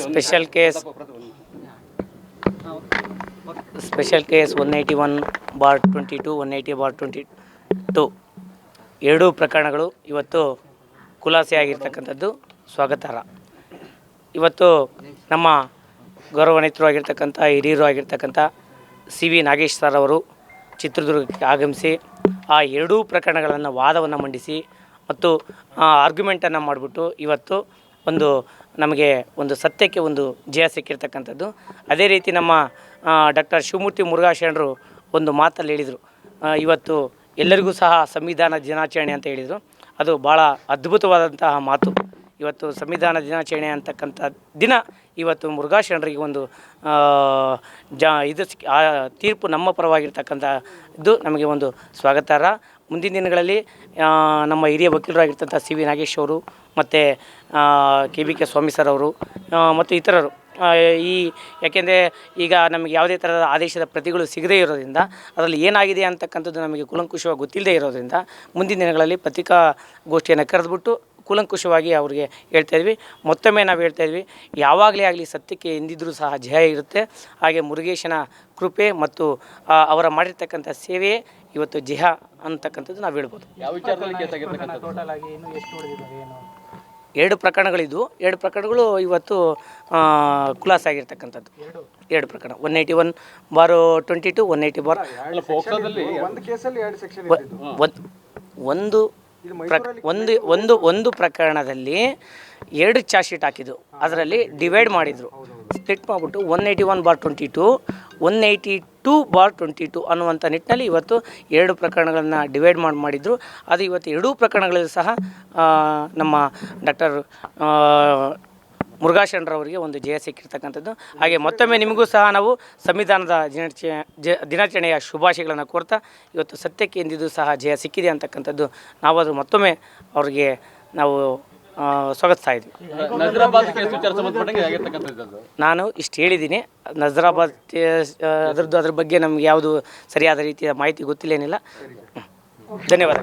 Special case special case one eighty one bar twenty two one eighty bar twenty two ಎರಡೂ ಪ್ರಕರಣಗಳು ಇವತ್ತು ಖುಲಾಸೆಯಾಗಿರ್ತಕ್ಕಂಥದ್ದು ಸ್ವಾಗತಾರ್ಹ ಇವತ್ತು ನಮ್ಮ ಗೌರವಾನ್ವಿತರು ಆಗಿರ್ತಕ್ಕಂಥ ಹಿರಿಯರು ಆಗಿರ್ತಕ್ಕಂಥ ಸಿ ವಿ ನಾಗೇಶ್ ಸರ್ ಅವರು ಚಿತ್ರದುರ್ಗಕ್ಕೆ ಆಗಮಿಸಿ ಆ ಎರಡೂ ಪ್ರಕರಣಗಳನ್ನು ವಾದವನ್ನು ಮಂಡಿಸಿ ಮತ್ತು ಆರ್ಗ್ಯುಮೆಂಟನ್ನು ಮಾಡಿಬಿಟ್ಟು ಇವತ್ತು ಒಂದು ನಮಗೆ ಒಂದು ಸತ್ಯಕ್ಕೆ ಒಂದು ಜಯ ಸಿಕ್ಕಿರ್ತಕ್ಕಂಥದ್ದು. ಅದೇ ರೀತಿ ನಮ್ಮ ಡಾಕ್ಟರ್ ಶಿವಮೂರ್ತಿ ಮುರುಘಾ ಶರಣರು ಒಂದು ಮಾತಲ್ಲಿ ಹೇಳಿದರು. ಇವತ್ತು ಎಲ್ಲರಿಗೂ ಸಹ ಸಂವಿಧಾನ ದಿನಾಚರಣೆ ಅಂತ ಹೇಳಿದರು. ಅದು ಭಾಳ ಅದ್ಭುತವಾದಂತಹ ಮಾತು. ಇವತ್ತು ಸಂವಿಧಾನ ದಿನಾಚರಣೆ ಅಂತಕ್ಕಂಥ ದಿನ ಇವತ್ತು ಮುರುಘಾ ಒಂದು ಜ, ಇದು ತೀರ್ಪು ನಮ್ಮ ಪರವಾಗಿರ್ತಕ್ಕಂಥ ಇದು ನಮಗೆ ಒಂದು ಸ್ವಾಗತಾರ್ಹ. ಮುಂದಿನ ದಿನಗಳಲ್ಲಿ ನಮ್ಮ ಹಿರಿಯ ವಕೀಲರಾಗಿರ್ತಂಥ ಸಿ ವಿ ನಾಗೇಶ್ ಅವರು ಮತ್ತು K B K Swamy sir ಅವರು ಮತ್ತು ಇತರರು. ಈ, ಯಾಕೆಂದರೆ ಈಗ ನಮಗೆ ಯಾವುದೇ ಥರದ ಆದೇಶದ ಪ್ರತಿಗಳು ಸಿಗದೇ ಇರೋದ್ರಿಂದ, ಅದರಲ್ಲಿ ಏನಾಗಿದೆ ಅಂತಕ್ಕಂಥದ್ದು ನಮಗೆ ಕೂಲಂಕುಷವಾಗಿ ಗೊತ್ತಿಲ್ಲದೇ ಇರೋದರಿಂದ, ಮುಂದಿನ ದಿನಗಳಲ್ಲಿ ಪತ್ರಿಕಾಗೋಷ್ಠಿಯನ್ನು ಕರೆದುಬಿಟ್ಟು ಕೂಲಂಕುಷವಾಗಿ ಅವ್ರಿಗೆ ಹೇಳ್ತಾ ಇದ್ವಿ. ಮತ್ತೊಮ್ಮೆ ನಾವು ಹೇಳ್ತಾ ಇದ್ವಿ ಯಾವಾಗಲೇ ಆಗಲಿ ಸತ್ಯಕ್ಕೆ ಎಂದಿದ್ರೂ ಸಹ ಜಯ ಇರುತ್ತೆ. ಹಾಗೆ ಮುರುಗೇಶನ ಕೃಪೆ ಮತ್ತು ಅವರ ಮಾಡಿರ್ತಕ್ಕಂಥ ಸೇವೆ ಇವತ್ತು ಜಯ ಅಂತಕ್ಕಂಥದ್ದು ನಾವು ಹೇಳ್ಬೋದು. ಯಾವ ವಿಚಾರದಲ್ಲಿ ಕೇಸ್ ಟೋಟಲ್ ಆಗಿ ಇನ್ನು ಎಷ್ಟು ಉಳಿದಿದ್ದಾವೆ ಏನು? ಎರಡು ಪ್ರಕರಣಗಳಿದ್ವು ಎರಡು ಪ್ರಕರಣಗಳು ಇವತ್ತು ಖುಲಾಸೆ ಆಗಿರ್ತಕ್ಕಂಥದ್ದು ಎರಡು? ಪ್ರಕರಣ one eighty one bar twenty two one eighty bar ಒಂದು ಒಂದ್- ಒಂದು ಪ್ರಕ್ ಒಂದು ಒಂದು ಒಂದು ಪ್ರಕರಣದಲ್ಲಿ ಎರಡು ಚಾರ್ಜ್ ಶೀಟ್ ಹಾಕಿದ್ದು. ಅದರಲ್ಲಿ ಡಿವೈಡ್ ಮಾಡಿದರು. ಸ್ಪ್ಲಿಟ್ ಮಾಡಿಬಿಟ್ಟು one eighty one bar twenty two one eighty two bar twenty two ಅನ್ನುವಂಥ ನಿಟ್ಟಿನಲ್ಲಿ ಇವತ್ತು ಎರಡು ಪ್ರಕರಣಗಳನ್ನು ಡಿವೈಡ್ ಮಾಡಿ ಮಾಡಿದರು. ಅದು ಇವತ್ತು ಎರಡೂ ಪ್ರಕರಣಗಳಲ್ಲಿ ಸಹ ನಮ್ಮ ಡಾಕ್ಟರ್ ಮುರುಘಾಶರಣರವರಿಗೆ ಒಂದು ಜಯ ಸಿಕ್ಕಿರ್ತಕ್ಕಂಥದ್ದು. ಹಾಗೆ ಮತ್ತೊಮ್ಮೆ ನಿಮಗೂ ಸಹ ನಾವು ಸಂವಿಧಾನದ ದಿನಾಚರಣೆ ದಿನಾಚರಣೆಯ ಶುಭಾಶಯಗಳನ್ನು ಕೋರ್ತಾ ಇವತ್ತು ಸತ್ಯಕ್ಕೆ ಎಂದಿದ್ದು ಸಹ ಜಯ ಸಿಕ್ಕಿದೆ ಅಂತಕ್ಕಂಥದ್ದು ನಾವಾದರೂ ಮತ್ತೊಮ್ಮೆ ಅವರಿಗೆ ನಾವು ಸ್ವಾಗತಿಸ್ತಾ ಇದ್ವಿ. ನಾನು ಇಷ್ಟು ಹೇಳಿದ್ದೀನಿ. ನಜರಾಬಾದ್ ಅದರದ್ದು ಅದ್ರ ಬಗ್ಗೆ ನಮ್ಗೆ ಯಾವುದು ಸರಿಯಾದ ರೀತಿಯ ಮಾಹಿತಿ ಗೊತ್ತಿಲ್ಲೇನಿಲ್ಲ. ಏನಿಲ್ಲ ಧನ್ಯವಾದ.